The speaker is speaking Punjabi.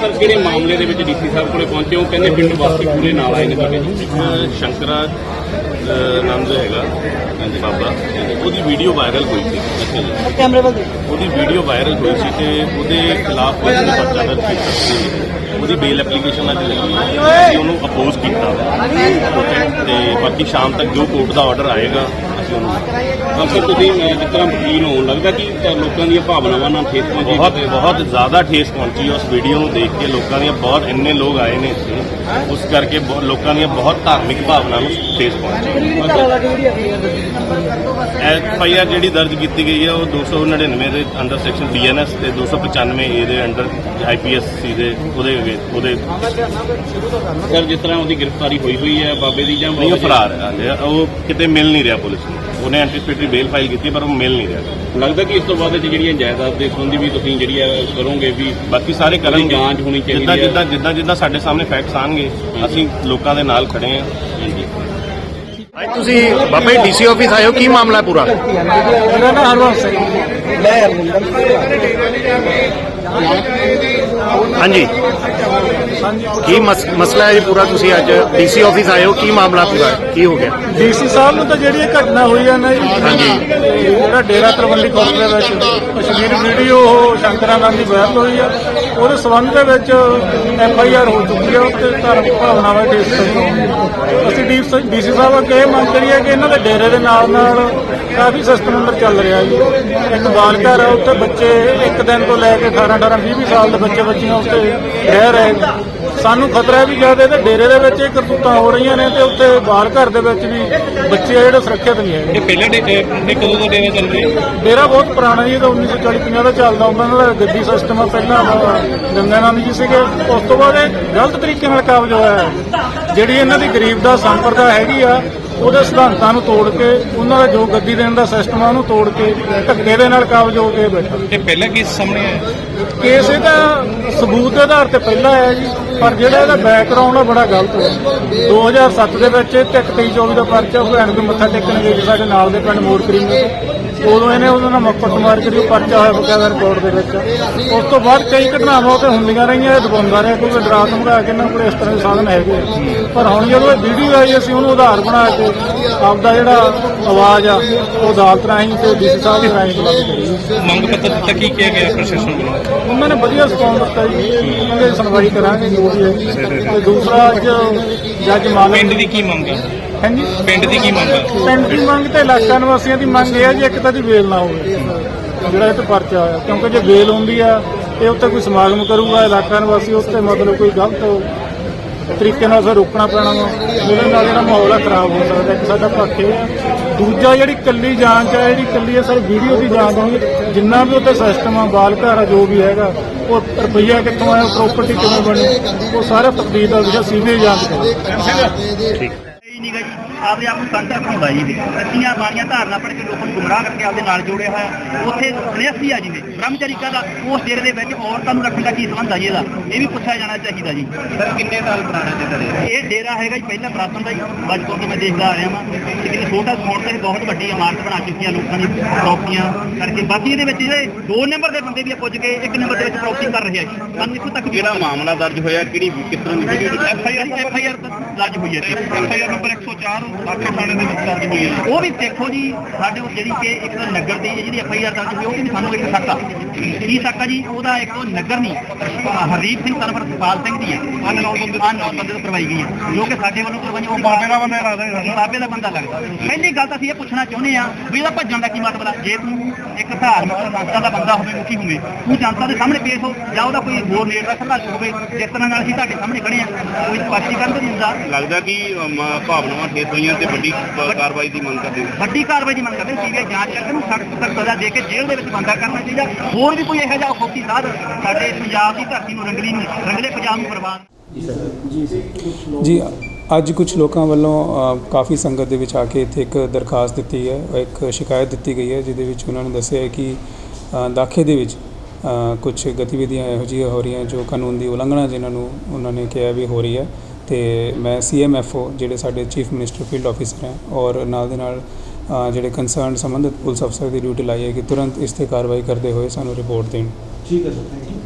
ਸਰ ਕਿਹੜੇ ਮਾਮਲੇ ਦੇ ਵਿੱਚ ਡੀਸੀ ਸਾਹਿਬ ਕੋਲੇ ਪਹੁੰਚੇ ਹੋ? ਕਹਿੰਦੇ ਪਿੰਡ ਵਾਸੀ ਪੂਰੇ ਨਾਲ ਆਏ ਨੇ ਤੁਹਾਡੇ ਇੱਕ ਸ਼ੰਕਰਾ ਨਾਮ ਜੋ ਹੈਗਾ ਬਾਬਾ। ਉਹਦੀ ਵੀਡੀਓ ਵਾਇਰਲ ਹੋਈ ਸੀ। ਕੈਮਰੇ ਵੱਲ ਦੇਖੋ। ਉਹਦੀ ਵੀਡੀਓ ਵਾਇਰਲ ਹੋਈ ਸੀ ਤੇ ਉਹਦੇ ਖਿਲਾਫ ਪੁਲਿਸ ਨੇ ਪਰਚਾ ਦਰਜ ਕੀਤਾ ਸੀ। ਉਹਦੀ ਬੇਲ ਐਪਲੀਕੇਸ਼ਨ ਅੱਜ ਲੱਗੀ ਉਹਨੂੰ ਅਪੋਜ਼ ਕੀਤਾ। ਤੇ ਬਾਕੀ ਸ਼ਾਮ ਤੱਕ ਜੋ ਕੋਰਟ ਦਾ ਆਰਡਰ ਆਏਗਾ ਅਸੀਂ ਉਹਨੂੰ ਅਕਸਰ ਤੁਸੀਂ ਅਹ, ਜਿਸ ਤਰ੍ਹਾਂ ਵਕੀਲ ਹੋਣ ਲੱਗਦਾ ਕਿ ਤਾਂ ਲੋਕਾਂ ਦੀਆਂ ਭਾਵਨਾਵਾਂ ਨਾਲ ਠੇਸ ਪਹੁੰਚੀ ਬਹੁਤ ਬਹੁਤ ਜ਼ਿਆਦਾ ਠੇਸ ਪਹੁੰਚੀ ਉਸ ਵੀਡੀਓ ਨੂੰ ਦੇਖ ਕੇ ਲੋਕਾਂ ਦੀਆਂ ਬਹੁਤ ਇੰਨੇ ਲੋਕ ਆਏ ਨੇ ਇੱਥੇ। ਉਸ ਕਰਕੇ ਬਹੁਤ- ਲੋਕਾਂ ਦੀਆਂ ਬਹੁਤ ਧਾਰਮਿਕ ਭਾਵਨਾ ਨੂੰ ਠੇਸ ਪਹੁੰਚੀ। ਐਫ ਆਈ ਆਰ ਜਿਹੜੀ ਦਰਜ ਕੀਤੀ ਗਈ ਹੈ ਉਹ 299 ਦੇ ਅੰਡਰ ਸੈਕਸ਼ਨ ਬੀਐਨਐਸ ਤੇ 295 ਏ ਦੇ ਅੰਡਰ ਆਈਪੀਐਸਸੀ ਦੇ ਉਹਦੇ ਉਹਦੇ ਸਰ ਜਿਸ ਤਰ੍ਹਾਂ ਉਹਦੀ ਗ੍ਰਿਫਤਾਰੀ ਹੋਈ ਹੋਈ ਹੈ ਬਾਬੇ ਦੀ ਜਾਂ ਨਹੀਂ ਉਹ ਫਰਾਰ ਹੈ ਹਾਲੇ। ਉਹ ਕਿਤੇ ਮਿਲ ਨਹੀਂ ਰਿਹਾ ਪੁਲਿਸ ਨੂੰ। ਉਹਨੇ ਐਂਟੀਸਪੇਟਰੀ ਬੇਲ ਫਾਈਲ ਕੀਤੀ ਪਰ ਉਹ ਮਿਲ ਨਹੀਂ ਰਿਹਾ। ਲੱਗਦਾ ਕਿ ਇਸ ਤੋਂ ਬਾਅਦ ਜਿਹੜੀਆਂ ਜਾਇਦਾਦ ਦੇ ਸੰਬੰਧੀ ਵੀ ਤੁਸੀਂ ਜਿਹੜੀ ਹੈ ਕਰੋਗੇ ਵੀ ਬਾਕੀ ਸਾਰੇ ਕਰਾਂਗੇ ਜਾਂਚ ਹੋਣੀ ਚਾਹੀਦੀ ਜਿੱਦਾਂ ਹੈ। ਜਿੱਦਾਂ ਜਿੱਦਾਂ ਜਿੱਦਾਂ ਸਾਡੇ ਸਾਹਮਣੇ ਫੈਕਟਸ ਆਣਗੇ ਅਸੀਂ ਲੋਕਾਂ ਦੇ ਨਾਲ ਖੜੇ ਅੱਜ ਤੁਸੀਂ ਬਾਬਾ ਜੀ ਡੀਸੀ ਆਫਿਸ ਆਏ ਹੋ ਕੀ ਮਾਮਲਾ ਪੂਰਾ? ਮੇਰਾ ਨਾਮ ਹਰਵੰਸ ਸਿੰਘ। ਲੈ ਹਾਂਜੀ ਕੀ ਮਸ- ਮਸਲਾ ਹੈ ਜੀ ਪੂਰਾ ਤੁਸੀਂ ਅੱਜ ਡੀਸੀ ਆਫਿਸ ਆਏ ਹੋ ਕੀ ਮਾਮਲਾ ਪੂਰਾ ਹੈ? ਕੀ ਹੋ ਗਿਆ ਡੀਸੀ ਸਾਹਿਬ ਨੂੰ ਤਾਂ ਜਿਹੜੀ ਇਹ ਘਟਨਾ ਹੋਈ ਹੈ ਨਾ ਜੀ ਹਾਂਜੀ। ਜਿਹੜਾ ਡੇਰਾ ਤਰਵੰਡੀ ਕੋਟ ਦੇ ਵਿੱਚ ਕਸ਼ਮੀਰ ਵੀਡੀਓ ਉਹ ਸ਼ੰਕਰਾਨੰਦ ਦੀ ਵਾਇਰਲ ਹੋਈ ਆ ਉਹਦੇ ਸਬੰਧ ਦੇ ਵਿੱਚ ਐਫ ਆਈ ਆਰ ਹੋ ਚੁੱਕੀ ਹੈ ਉੱਤੇ ਧਾਰਮਿਕ ਭਾਵਨਾਵਾਂ ਠੇਸ ਪਹੁੰਚੀ ਅਸੀਂ ਡੀਸੀ ਸਾਹਿਬ ਅੱਗੇ ਇਹ ਮੰਗ ਕਰੀਏ ਕਿ ਇਹਨਾਂ ਦੇ ਡੇਰੇ ਦੇ ਨਾਲ ਨਾਲ ਕਾਫੀ ਸਿਸਟਮ ਅੰਦਰ ਚੱਲ ਰਿਹਾ ਜੀ। ਇੱਕ ਬਾਲ ਘਰ ਹੈ ਉੱਥੇ ਬੱਚੇ ਇੱਕ ਦਿਨ ਤੋਂ ਲੈ ਕੇ 18 18 20 20 ਸਾਲ ਦੇ ਬੱਚੇ ਬੱਚੀਆਂ ਉੱਥੇ ਰਹਿ ਰਹੇ ਸਾਨੂੰ ਖਤਰਾ ਹੈ ਵੀ ਜਦ ਇਹਦੇ ਡੇਰੇ ਦੇ ਵਿੱਚ ਇਹ ਕਰਤੂਤਾਂ ਹੋ ਰਹੀਆਂ ਨੇ ਤੇ ਉੱਥੇ ਬਾਲ ਘਰ ਦੇ ਵਿੱਚ ਵੀ ਬੱਚੇ ਆ ਜਿਹੜੇ ਸੁਰੱਖਿਅਤ ਨਹੀਂ ਹੈਗੇ। ਇਹ ਪਹਿਲਾਂ ਦੇ ਕਦੋਂ ਦਾ ਡੇਰਾ ਚੱਲ ਰਿਹਾ ਡੇਰਾ ਬਹੁਤ ਪੁਰਾਣਾ ਜੀ ਇਹ ਤਾਂ 1940 50 ਦਾ ਚੱਲਦਾ। ਹੁੰਦਾ ਇਹਨਾਂ ਦਾ ਗੱਦੀ ਸਿਸਟਮ ਆ ਪਹਿਲਾਂ ਗੰਗਾ ਨੰਦ ਜੀ ਸੀਗੇ। ਉਸ ਤੋਂ ਬਾਅਦ ਇਹ ਗਲਤ ਤਰੀਕੇ ਨਾਲ ਕਾਬਜ ਹੋਇਆ ਹੈ। ਜਿਹੜੀ ਇਹਨਾਂ ਦੀ ਗਰੀਬ ਦਾ ਸੰਪਰਦਾ ਹੈਗੀ ਆ ਉਹਦੇ ਸਿਧਾਂਤਾਂ ਨੂੰ ਤੋੜ ਕੇ ਉਹਨਾਂ ਦਾ ਜੋ ਗੱਦੀ ਦੇਣ ਦਾ ਸਿਸਟਮ ਆ ਉਹਨੂੰ ਤੋੜ ਕੇ ਧੱਕੇ ਦੇ ਨਾਲ ਕਾਬਜ ਹੋ ਕੇ ਬੈਠਾ। ਇਹ ਪਹਿਲਾਂ ਕੀ ਸਾਹਮਣੇ ਆਇਆ? ਕੇਸ ਇਹਦਾ ਸਬੂਤ ਦੇ ਆਧਾਰ ਤੇ ਪਹਿਲਾਂ ਆਇਆ ਜੀ ਪਰ ਜਿਹੜਾ ਇਹਦਾ ਬੈਕਗ੍ਰਾਉਂਡ ਆ ਬੜਾ ਗਲਤ ਹੈ 2007 ਦੇ ਵਿੱਚ ਇਹ ਤੇ 23 24 ਦਾ ਪਰਚਾ ਭੈਣ ਨੂੰ ਮੱਥਾ ਟੇਕਣ ਗਏ ਸਾਡੇ ਨਾਲ ਦੇ ਪਿੰਡ ਮੋੜ ਕਰੀਮ ਦੇ। ਉਦੋਂ ਇਹਨੇ ਉਹਨਾਂ ਨਾਲ ਮੱਕੜ ਮਾਰ ਕੇ ਉਹ ਪਰਚਾ ਹੋਇਆ ਬਕਾਇਦਾ ਰਿਕਾਰਡ ਦੇ ਵਿੱਚ। ਉਸ ਤੋਂ ਬਾਅਦ ਕਈ ਘਟਨਾਵਾਂ ਉੱਤੇ ਹੁੰਦੀਆਂ ਰਹੀਆਂ ਇਹ ਦਬਾਉਂਦਾ ਰਿਹਾ ਕੋਈ ਡਰਾ ਧਮਕਾ ਕੇ ਇਹਨਾਂ ਕੋਲ ਇਸ ਤਰ੍ਹਾਂ ਦੇ ਸਾਧਨ ਹੈਗੇ। ਪਰ ਹੁਣ ਜਦੋਂ ਇਹ ਵੀਡੀਓ ਆਈ ਅਸੀਂ ਉਹਨੂੰ ਆਧਾਰ ਬਣਾ ਕੇ ਆਪਦਾ ਜਿਹੜਾ ਆਵਾਜ਼ ਆ ਉਹ ਅਦਾਲਤ ਰਾਹੀਂ ਤੇ ਡੀਸੀ ਸਾਹਿਬ ਦੇ ਰਾਹੀਂ ਬੁਲੰਦ ਕਰੀ ਮੰਗ ਪੱਤਰ ਦਿੱਤਾ ਕੀ ਕਿਹਾ ਗਿਆ ਪ੍ਰਸ਼ਾਸਨ ਵੱਲੋਂ? ਉਹਨਾਂ ਨੇ ਵਧੀਆ ਰਿਸਪੌਂਸ ਦਿੱਤਾ ਜੀ ਉਹਨਾਂ ਦੀ ਸੁਣਵਾਈ ਕਰਾਂਗੇ ਜੋ ਵੀ ਹੈ। ਤੇ ਦੂਸਰਾ ਅੱਜ ਜੱਜ ਮਾਲਕ ਪਿੰਡ ਦੀ ਕੀ ਮੰਗ ਹੈ? ਹਾਂਜੀ। ਪਿੰਡ ਦੀ ਕੀ ਮੰਗ ਹੈ ਪਿੰਡ ਦੀ ਮੰਗ ਤੇ ਇਲਾਕਾ ਨਿਵਾਸੀਆਂ ਦੀ ਮੰਗ ਇਹ ਹੈ ਜੀ ਇੱਕ ਤਾਂ ਦੀ ਵੇਲ ਨਾ ਹੋਵੇ। ਜਿਹੜਾ ਇਹ ਤੇ ਪਰਚਾ ਹੋਇਆ। ਕਿਉਂਕਿ ਜੇ ਵੇਲ ਹੁੰਦੀ ਆ ਇਹ ਉੱਤੇ ਕੋਈ ਸਮਾਗਮ ਕਰੂਗਾ ਇਲਾਕਾ ਨਿਵਾਸੀ ਉੱਤੇ ਮਤਲਬ ਕੋਈ ਗਲਤ ਤਰੀਕੇ ਨਾਲ ਫਿਰ ਰੋਕਣਾ ਪੈਣਾ ਵਾ। ਜਿਹਦੇ ਨਾਲ ਜਿਹੜਾ ਮਾਹੌਲ ਆ ਖਰਾਬ ਹੋ ਸਕਦਾ। ਇੱਕ ਸਾਡਾ ਪੱਖ ਇਹ ਆ। ਦੂਜਾ ਜਿਹੜੀ ਕੱਲੀ ਜਾਂਚ ਆ ਜਿਹੜੀ ਕੱਲੀ ਆ ਸਰ ਵੀਡੀਓ ਦੀ ਜਾਂਚ ਹੋਣੀ ਜਿੰਨਾ ਵੀ ਉੱਤੇ ਸਿਸਟਮ ਆ ਬਾਲ ਘਰ ਆ ਜੋ ਵੀ ਹੈਗਾ ਉਹ ਰੁਪਈਆ ਕਿੱਥੋਂ ਆਇਆ ਪ੍ਰਾਪਰਟੀ ਕਿਵੇਂ ਬਣੀ ਉਹ ਸਾਰਾ ਤਕਦੀਰ ਦਾ ਵਿਸ਼ਾ ਸੀਬੀਆਈ ਜਾਂਚ ਕਰੇ। ਇਹ ਨਹੀਂਗਾ ਜੀ? ਆਪਦੇ ਆਪ ਨੂੰ ਸੰਤਾ ਬਣਾਉਂਦਾ ਜੀ। ਸੱਚੀਆਂ ਬਾਣੀਆਂ ਧਾਰਨਾ ਪੜ ਕੇ ਲੋਕਾਂ ਨੂੰ ਗੁੰਮਰਾਹ ਕਰਕੇ ਆਪਦੇ ਨਾਲ ਜੋੜਿਆ ਹੋਇਆ। ਉੱਥੇ ਸੰਨਿਆਸੀ ਆ ਜੀ ਨੇ ਬ੍ਰਹਮਚਾਰੀ ਦਾ ਉਸ ਡੇਰੇ ਦੇ ਵਿੱਚ ਔਰਤਾਂ ਨੂੰ ਰੱਖਣ ਦਾ ਕੀ ਸੰਬੰਧ ਆ ਜੀ ਇਹਦਾ? ਇਹ ਵੀ ਪੁੱਛਿਆ ਜਾਣਾ ਚਾਹੀਦਾ ਜੀ। ਸਰ ਕਿੰਨੇ ਸਾਲ ਪੁਰਾਣਾ ਡੇਰਾ? ਇਹ ਡੇਰਾ ਹੈਗਾ ਜੀ ਪਹਿਲਾਂ ਪ੍ਰਾਤਨ ਦਾ ਜੀ ਬਚਪਨ ਤੋਂ ਮੈਂ ਦੇਖਦਾ ਆ ਰਿਹਾ ਵਾਂ। ਲੇਕਿਨ ਛੋਟਾ ਹੁਣ ਤੱਕ ਬਹੁਤ ਵੱਡੀ ਇਮਾਰਤ ਬਣਾ ਚੁੱਕੀਆਂ ਲੋਕਾਂ ਦੀ ਪ੍ਰਾਪਰਟੀਆਂ ਕਰਕੇ। ਬਾਕੀ ਇਹਦੇ ਵਿੱਚ ਜਿਹੜੇ ਦੋ ਨੰਬਰ ਦੇ ਬੰਦੇ ਵੀ ਆ ਪੁੱਜ ਕੇ ਇੱਕ ਨੰਬਰ ਦੇ ਵਿੱਚ ਪ੍ਰਾਪਰਟੀ ਕਰ ਰਹੇ ਆ ਜੀ। ਸਾਨੂੰ ਇੱਥੋਂ ਤੱਕ ਜਿਹੜਾ ਮਾਮਲਾ ਦਰਜ ਹੋਇਆ? ਕਿਹੜੀ ਕਿਸ ਤਰ੍ਹਾਂ ਦੀ video F I R F I R ਦਰਜ ਹੋਈ ਹੈ ਐਫ ਆਈ ਆਰ ਨੰਬਰ 104 ਆਖੇ ਥਾਣੇ ਦੇ ਵਿੱਚ ਦਰਜ ਹੋਈ ਹੈ। ਉਹ ਵੀ ਦੇਖੋ ਜੀ ਸਾਡੇ ਕੋਲ ਜਿਹੜੀ ਕਿ ਇੱਕ ਨਗਰ ਦੀ ਜਿਹੜੀ ਐਫ ਆਈ ਆਰ ਦਰਜ ਹੋਈ ਉਹ ਵੀ ਸਾਨੂੰ ਇੱਕ ਸੱਕਾ ਕੀ ਸੱਕਾ ਜੀ? ਉਹਦਾ ਇੱਕ ਉਹ ਨਗਰ ਨਹੀਂ ਹਰਦੀਪ ਸਿੰਘ ਸਰਵਰ ਪਾਲ ਸਿੰਘ ਦੀ ਹੈ। ਅਨਨੌਨ ਬੰਦੇ ਅਨਨੌਨ ਬੰਦੇ ਤੋਂ ਕਰਵਾਈ ਗਈ ਹੈ। ਜੋ ਕਿ ਸਾਡੇ ਵੱਲੋਂ ਕਰਵਾਈ ਉਹ ਬਾਬੇ ਦਾ ਬੰਦਾ ਲੱਗਦਾ ਬਾਬੇ ਦਾ ਬੰਦਾ ਲੱਗਦਾ ਪਹਿਲੀ ਗੱਲ ਤਾਂ ਅਸੀਂ ਇਹ ਪੁੱਛਣਾ ਚਾਹੁੰਦੇ ਆ ਵੀ ਇਹਦਾ ਭੱਜਣ ਦਾ ਕੀ ਮਤਲਬ ਹੈ ਜੇ ਤੂੰ ਇੱਕ ਧਾਰਮਿਕ ਸੰਸਥਾ ਦਾ ਬੰਦਾ ਹੋਵੇ ਮੁਖੀ ਹੋਵੇ ਤੂੰ ਜਨਤਾ ਦੇ ਸਾਹਮਣੇ ਪੇਸ਼ ਹੋ ਜਾਂ ਉਹਦਾ ਕੋਈ ਹੋਰ ਨੇੜ ਦਾ ਸੰਘਰਸ਼ ਹੋਵੇ ਜਿਸ ਤਰ੍ਹਾਂ ਨਾਲ ਅਸੀਂ ਤੁਹਾਡੇ ਸਾਹਮਣੇ ਖੜੇ ਆ ਕੋਈ ਸਪਸ਼ਟੀਕਰਨ ਤਾਂ ਨਹੀਂ ਹੁੰਦਾ। ਲੱਗਦਾ ਕਿ ਭਾਵਨਾਵਾਂ ਠੇਸ ਹੋਈਆਂ ਤੇ ਵੱਡੀ ਕ- ਕਾਰਵਾਈ ਦੀ ਮੰਗ ਕਰਦੇ ਹੋ। ਵੱਡੀ ਕਾਰਵਾਈ ਦੀ ਮੰਗ ਕਰਦੇ ਸੀਗੇ ਜਾਂਚ ਕਰਕੇ ਨੂੰ ਸਖਤ ਸਖਤ ਸਜ਼ਾ ਦੇ ਕੇ ਜੇਲ੍ਹ ਦੇ ਵਿੱਚ ਬੰਦਾ ਕਰਨਾ ਚਾਹੀਦਾ। ਹੋਰ ਵੀ ਕੋਈ ਇਹੋ ਜਿਹਾ ਖੋਤੀ ਸਾਧ ਸਾਡੇ ਪੰਜਾਬ ਦੀ ਧਰਤੀ ਨੂੰ ਰੰਗਲੀ ਨੂੰ ਰੰਗਲੇ ਪੰਜਾਬ ਨੂੰ ਬਰਬਾਦ ਜੀ ਅੱਜ ਕੁਝ ਲੋਕਾਂ ਵੱਲੋਂ ਅ, ਕਾਫੀ ਸੰਗਤ ਦੇ ਵਿੱਚ ਆ ਕੇ ਇੱਥੇ ਇੱਕ ਦਰਖਾਸਤ ਦਿੱਤੀ ਹੈ ਇੱਕ ਸ਼ਿਕਾਇਤ ਦਿੱਤੀ ਗਈ ਹੈ ਜਿਹਦੇ ਵਿੱਚ ਉਹਨਾਂ ਨੇ ਦੱਸਿਆ ਹੈ ਕਿ ਅ, ਦਾਖੇ ਦੇ ਵਿੱਚ ਕੁਝ ਗਤੀਵਿਧੀਆਂ ਇਹੋ ਜਿਹੀਆਂ ਹੋ ਰਹੀਆਂ ਜੋ ਕਾਨੂੰਨ ਦੀ ਉਲੰਘਣਾ ਜਿਨ੍ਹਾਂ ਨੂੰ ਉਹਨਾਂ ਨੇ ਕਿਹਾ ਵੀ ਹੋ ਰਹੀ ਹੈ। ਤੇ ਮੈਂ ਸੀਐਮਐਫਓ ਜਿਹੜੇ ਸਾਡੇ ਚੀਫ ਮਿਨਿਸਟਰ ਫੀਲਡ ਆਫੀਸਰ ਹੈ, ਔਰ ਨਾਲ ਦੇ ਨਾਲ ਜਿਹੜੇ ਕੰਸਰਨ ਸੰਬੰਧਿਤ ਪੁਲਿਸ ਅਫਸਰ ਦੀ ਡਿਊਟੀ ਲਾਈ ਹੈ ਕਿ ਤੁਰੰਤ ਇਸ ਤੇ ਕਾਰਵਾਈ ਕਰਦੇ ਹੋਏ ਸਾਨੂੰ ਰਿਪੋਰਟ ਦੇਣ। ਠੀਕ ਹੈ ਸਰ ਥੈਂਕ ਯੂ